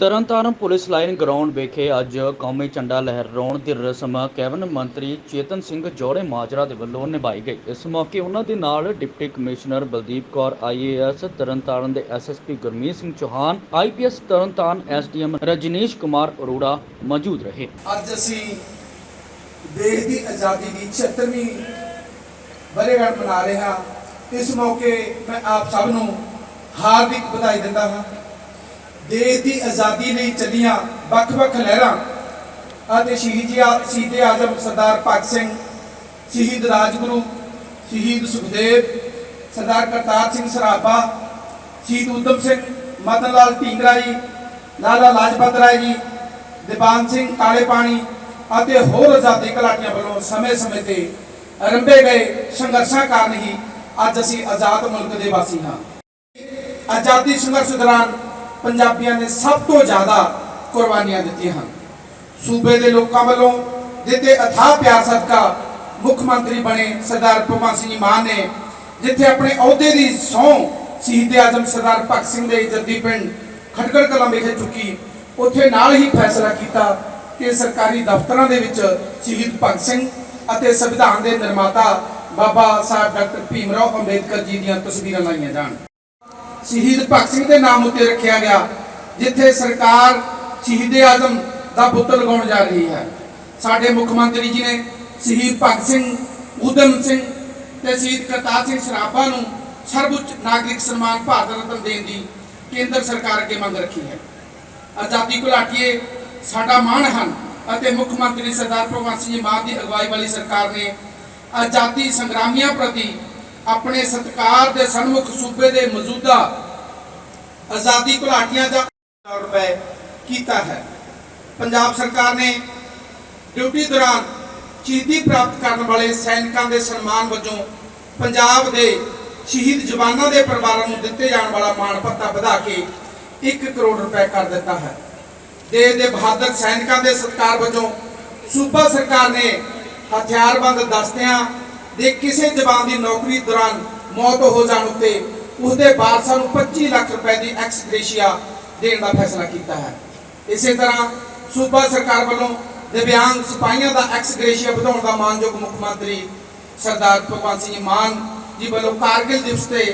Tarn Taran police line ground ਵਿਖੇ ਅੱਜ ਕੌਮੀ ਝੰਡਾ ਲਹਿਰਾਉਣ ਦੀ ਰਸਮ ਕੈਬਨ ਮੰਤਰੀ ਚੇਤਨ ਸਿੰਘ ਜੋੜੇ ਮਾਜਰਾ ਦੇ ਵੱਲੋਂ ਨਿਭਾਈ ਗਈ। ਇਸ ਮੌਕੇ ਉਹਨਾਂ ਦੇ ਨਾਲ deputy commissioner Baldeep Kaur IAS Tarn Taran ਦੇ SSP Gurmeet Singh Chauhan IPS Tarn Taran SDM Rajnish Kumar Arora ਮੌਜੂਦ ਰਹੇ। ਅੱਜ ਅਸੀਂ ਦੇਸ਼ ਦੀ ਆਜ਼ਾਦੀ ਦੀ 76ਵੀਂ ਵਰ੍ਹੇਗੰਢ ਮਨਾ ਰਹੇ ਹਾਂ। ਇਸ ਮੌਕੇ ਮੈਂ ਆਪ ਸਭ ਨੂੰ ਹਾਰਦਿਕ ਵਧਾਈ ਦਿੰਦਾ ਹਾਂ। ਦੇਸ਼ ਦੀ ਆਜ਼ਾਦੀ ਲਈ ਚੱਲੀਆਂ ਵੱਖ-ਵੱਖ ਲਹਿਰਾਂ ਅਤੇ ਸ਼ਹੀਦ ਸ਼ਹੀਦ ਆਜ਼ਮ ਸਰਦਾਰ ਭਗਤ ਸਿੰਘ, ਸ਼ਹੀਦ ਰਾਜਗੁਰੂ, ਸ਼ਹੀਦ ਸੁਖਦੇਵ, ਸਰਦਾਰ ਕਰਤਾਰ ਸਿੰਘ ਸਰਾਭਾ, ਸ਼ਹੀਦ ਊਧਮ ਸਿੰਘ, ਮਦਨ ਲਾਲ ਢੀਂਗਰਾ ਜੀ, ਲਾਲਾ ਲਾਜਪਤ ਰਾਏ ਜੀ ਦੀਵਾਨ ਸਿੰਘ ਕਾਲੇ ਪਾਣੀ ਅਤੇ ਹੋਰ ਆਜ਼ਾਦੀ ਘਲਾਟੀਆਂ ਵੱਲੋਂ ਸਮੇਂ-ਸਮੇਂ ਤੇ ਆਰੰਭੇ ਗਏ ਸੰਘਰਸ਼ਾਂ ਕਾਰਨ ਹੀ ਅੱਜ ਅਸੀਂ ਆਜ਼ਾਦ ਮੁਲਕ ਦੇ ਵਾਸੀ ਹਾਂ। ਆਜ਼ਾਦੀ ਸੰਘਰਸ਼ ਦੌਰਾਨ ਪੰਜਾਬੀਆਂ ਨੇ ਸਭ ਤੋਂ ਜ਼ਿਆਦਾ ਕੁਰਬਾਨੀਆਂ ਦਿੱਤੀਆਂ ਹਨ। ਸੂਬੇ ਦੇ ਲੋਕਾਂ ਵੱਲੋਂ ਦਿੱਤੇ ਅਥਾਹ ਪਿਆਰ ਸਦਕਾ ਮੁੱਖ ਮੰਤਰੀ ਬਣੇ ਸਰਦਾਰ ਭਗਵੰਤ ਸਿੰਘ ਮਾਨ ਨੇ, ਜਿੱਥੇ ਆਪਣੇ ਅਹੁਦੇ ਦੀ ਸਹੁੰ ਸ਼ਹੀਦ ਆਜ਼ਮ ਸਰਦਾਰ ਭਗਤ ਸਿੰਘ ਦੇ ਜੱਦੀ ਪਿੰਡ ਖਟਕੜ ਕਲਾਂ ਵਿਖੇ ਚੁੱਕੀ, ਉੱਥੇ ਨਾਲ ਹੀ ਫੈਸਲਾ ਕੀਤਾ ਕਿ ਸਰਕਾਰੀ ਦਫ਼ਤਰਾਂ ਦੇ ਵਿੱਚ ਸ਼ਹੀਦ ਭਗਤ ਸਿੰਘ ਅਤੇ ਸੰਵਿਧਾਨ ਦੇ ਨਿਰਮਾਤਾ ਬਾਬਾ ਸਾਹਿਬ ਡਾਕਟਰ ਭੀਮ ਰਾਓ ਅੰਬੇਦਕਰ ਜੀ ਦੀਆਂ ਤਸਵੀਰਾਂ ਲਾਈਆਂ ਜਾਣ। ਸ਼ਹੀਦ ਭਗਤ ਸਿੰਘ ਦੇ ਨਾਮ ਉੱਤੇ ਰੱਖਿਆ ਗਿਆ, ਜਿੱਥੇ ਸਰਕਾਰ ਸ਼ਹੀਦ ਆਜ਼ਮ ਦਾ ਬੁੱਤ ਲਗਾਉਣ ਜਾ ਰਹੀ ਹੈ। ਸਾਡੇ ਮੁੱਖ ਮੰਤਰੀ ਜੀ ਨੇ ਸ਼ਹੀਦ ਭਗਤ ਸਿੰਘ, ਊਧਮ ਸਿੰਘ ਤੇ ਸ਼ਹੀਦ ਕਰਤਾਰ ਸਿੰਘ ਸਰਾਭਾ ਨੂੰ ਸਰਵਉੱਚ ਨਾਗਰਿਕ ਸਨਮਾਨ ਭਾਰਤ ਰਤਨ ਦੇਣ ਦੀ ਕੇਂਦਰ ਸਰਕਾਰ ਅੱਗੇ ਮੰਗ ਰੱਖੀ ਹੈ। ਆਜ਼ਾਦੀ ਘੁਲਾਟੀਏ ਸਾਡਾ ਮਾਣ ਹਨ ਅਤੇ ਮੁੱਖ ਮੰਤਰੀ ਸਰਦਾਰ ਭਗਵੰਤ ਸਿੰਘ ਮਾਨ ਦੀ ਅਗਵਾਈ ਵਾਲੀ ਸਰਕਾਰ ਨੇ ਆਜ਼ਾਦੀ ਸੰਗਰਾਮੀਆਂ ਪ੍ਰਤੀ ਆਪਣੇ ਸਤਕਾਰ ਦੇ ਸਨਮੁਖ ਸੂਬੇ ਦੇ ਮੌਜੂਦਾ ਆਜ਼ਾਦੀ ਘੁਲਾਟੀਆਂ ਦਾ ਰੁਪਏ ਕੀਤਾ ਹੈ। ਪੰਜਾਬ ਸਰਕਾਰ ਨੇ ਡਿਊਟੀ ਦੌਰਾਨ ਸ਼ਹੀਦੀ ਪ੍ਰਾਪਤ ਕਰਨ ਵਾਲੇ ਸੈਨਿਕਾਂ ਦੇ ਸਨਮਾਨ ਵਜੋਂ ਪੰਜਾਬ ਦੇ ਸ਼ਹੀਦ ਜਵਾਨਾਂ ਦੇ ਪਰਿਵਾਰਾਂ ਨੂੰ ਦਿੱਤੇ ਜਾਣ ਵਾਲਾ ਮਾਣ ਭੱਤਾ ਵਧਾ ਕੇ 1 ਕਰੋੜ ਰੁਪਏ ਕਰ ਦਿੱਤਾ ਹੈ। ਦੇਸ਼ ਦੇ ਬਹਾਦਰ ਸੈਨਿਕਾਂ ਦੇ ਸਤਿਕਾਰ ਵਜੋਂ ਸੂਬਾ ਸਰਕਾਰ ਨੇ ਹਥਿਆਰਬੰਦ ਦਸਤਿਆਂ ਦੇ ਕਿਸੇ ਜਵਾਨ ਦੀ ਨੌਕਰੀ ਦੌਰਾਨ ਮੌਤ ਹੋ ਜਾਣ ਉੱਤੇ ਉਸਦੇ ਵਾਰਸਾਂ ਨੂੰ 25 ਲੱਖ ਰੁਪਏ ਦੀ ਐਕਸ ਗ੍ਰੇਸ਼ੀਆ ਦੇਣ ਦਾ ਫੈਸਲਾ ਕੀਤਾ ਹੈ। ਇਸੇ ਤਰ੍ਹਾਂ ਸੂਬਾ ਸਰਕਾਰ ਵੱਲੋਂ ਦਿਵਿਆਂਗ ਸਿਪਾਹੀਆਂ ਦਾ ਐਕਸ ਗ੍ਰੇਸ਼ੀਆ ਵਧਾਉਣ ਦਾ ਮਾਨਯੋਗ ਮੁੱਖ ਮੰਤਰੀ ਸਰਦਾਰ ਭਗਵੰਤ ਸਿੰਘ ਮਾਨ ਜੀ ਵੱਲੋਂ ਕਾਰਗਿਲ ਦਿਵਸ ਤੇ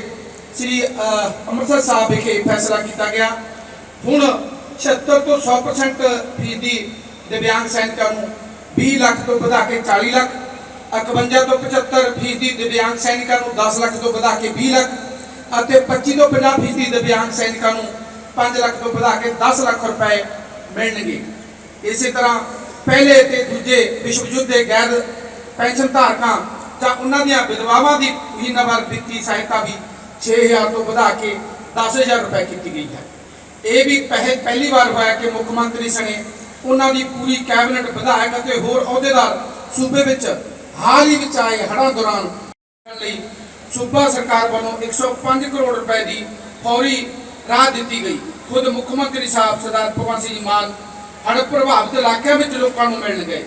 ਸ੍ਰੀ ਅੰਮ੍ਰਿਤਸਰ ਸਾਹਿਬ ਵਿਖੇ ਫੈਸਲਾ ਕੀਤਾ ਗਿਆ। ਹੁਣ 76 ਤੋਂ 100% ਫੀਸਦੀ ਦਿਵਿਆਂਗ ਸੈਨਿਕਾਂ ਨੂੰ 20 ਲੱਖ ਤੋਂ ਵਧਾ ਕੇ 40 ਲੱਖ 51 ਤੋਂ 75 ਫੀਸਦੀ ਦਿਵਿਆਂਗ ਸੈਨਿਕਾਂ ਨੂੰ 10 ਲੱਖ ਤੋਂ ਵਧਾ ਕੇ 20 ਲੱਖ ਅਤੇ 25 ਤੋਂ 50 ਫੀਸਦੀ ਦਿਵਿਆਂਗ ਸੈਨਿਕਾਂ ਨੂੰ 5 ਲੱਖ ਤੋਂ ਵਧਾ ਕੇ 10 ਲੱਖ ਰੁਪਏ ਮਿਲਣਗੇ। ਇਸੇ ਤਰ੍ਹਾਂ ਪਹਿਲੇ ਤੇ ਦੂਜੇ ਵਿਸ਼ਵ ਯੁੱਧ ਦੇ ਗੈਰ ਪੈਨਸ਼ਨ ਧਾਰਕਾਂ ਜਾਂ ਉਹਨਾਂ ਦੀਆਂ ਵਿਧਵਾਵਾਂ ਦੀ ਮਹੀਨਾਵਾਰ ਵਿੱਤੀ ਸਹਾਇਤਾ ਵੀ 6000 ਤੋਂ ਵਧਾ ਕੇ 10000 ਰੁਪਏ ਕੀਤੀ ਗਈ ਹੈ। ਇਹ ਵੀ ਪਹਿ- ਪਹਿਲੀ ਵਾਰ ਹੋਇਆ ਕਿ ਮੁੱਖ ਮੰਤਰੀ ਸਣੇ ਉਹਨਾਂ ਦੀ ਪੂਰੀ ਕੈਬਨਿਟ ਵਿਧਾਇਕ ਅਤੇ ਹੋਰ ਅਹੁਦੇਦਾਰ ਸੂਬੇ ਵਿੱਚ ਹਾਲ ਹੀ ਵਿੱਚ ਆਏ ਹੜ੍ਹਾਂ ਦੌਰਾਨ ਲਈ ਸੂਬਾ ਸਰਕਾਰ ਵੱਲੋਂ 105 ਕਰੋੜ ਰੁਪਏ ਦੀ ਫੌਰੀ ਰਾਹ ਦਿੱਤੀ ਗਈ। ਖੁਦ ਮੁੱਖ ਮੰਤਰੀ ਸਾਹਿਬ ਸਰਦਾਰ ਭਗਵੰਤ ਸਿੰਘ ਮਾਨ ਹੜ੍ਹ ਪ੍ਰਭਾਵਿਤ ਇਲਾਕਿਆਂ ਵਿੱਚ ਲੋਕਾਂ ਨੂੰ ਮਿਲਣ ਗਏ।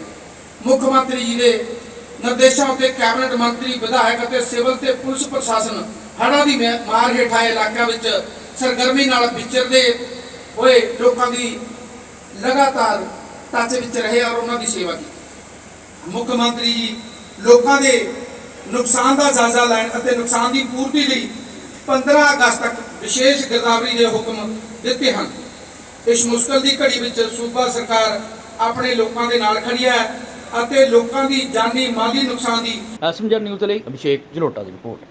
ਮੁੱਖ ਮੰਤਰੀ ਜੀ ਦੇ ਨਿਰਦੇਸ਼ਾਂ ਉੱਤੇ ਕੈਬਨਿਟ ਮੰਤਰੀ, ਵਿਧਾਇਕ ਅਤੇ ਸਿਵਲ ਤੇ ਪੁਲਿਸ ਪ੍ਰਸ਼ਾਸਨ ਹੜ੍ਹਾਂ ਦੀ ਮੈ- ਮਾਰ ਹੇਠ ਆਏ ਇਲਾਕਿਆਂ ਵਿੱਚ ਸਰਗਰਮੀ ਨਾਲ ਵਿਚਰਦੇ ਹੋਏ ਲੋਕਾਂ ਦੀ ਲਗਾਤਾਰ ਟੱਚ ਵਿੱਚ ਰਹੇ ਔਰ ਉਹਨਾਂ ਦੀ ਸੇਵਾ ਕੀਤੀ। ਮੁੱਖ ਮੰਤਰੀ ਜੀ ਲੋਕਾਂ ਦੇ ਨੁਕਸਾਨ ਦਾ ਜਾਇਜ਼ਾ ਲੈਣ ਅਤੇ ਨੁਕਸਾਨ ਦੀ ਪੂਰਤੀ ਲਈ 15 ਅਗਸਤ ਤੱਕ ਵਿਸ਼ੇਸ਼ ਗਿਰਦਾਵਰੀ ਦੇ ਹੁਕਮ ਦਿੱਤੇ ਹਨ। ਇਸ ਮੁਸ਼ਕਲ ਦੀ ਘੜੀ ਵਿੱਚ ਸੂਬਾ ਸਰਕਾਰ ਆਪਣੇ ਲੋਕਾਂ ਦੇ ਨਾਲ ਖੜੀ ਹੈ ਅਤੇ ਲੋਕਾਂ ਦੀ ਜਾਨੀ ਮਾਲੀ ਨੁਕਸਾਨ ਦੀ ਐਸਐਮਜੀ ਨਿਊਜ਼ ਲਈ ਅਭਿਸ਼ੇਕ ਜਲੋਟਾ ਦੀ ਰਿਪੋਰਟ।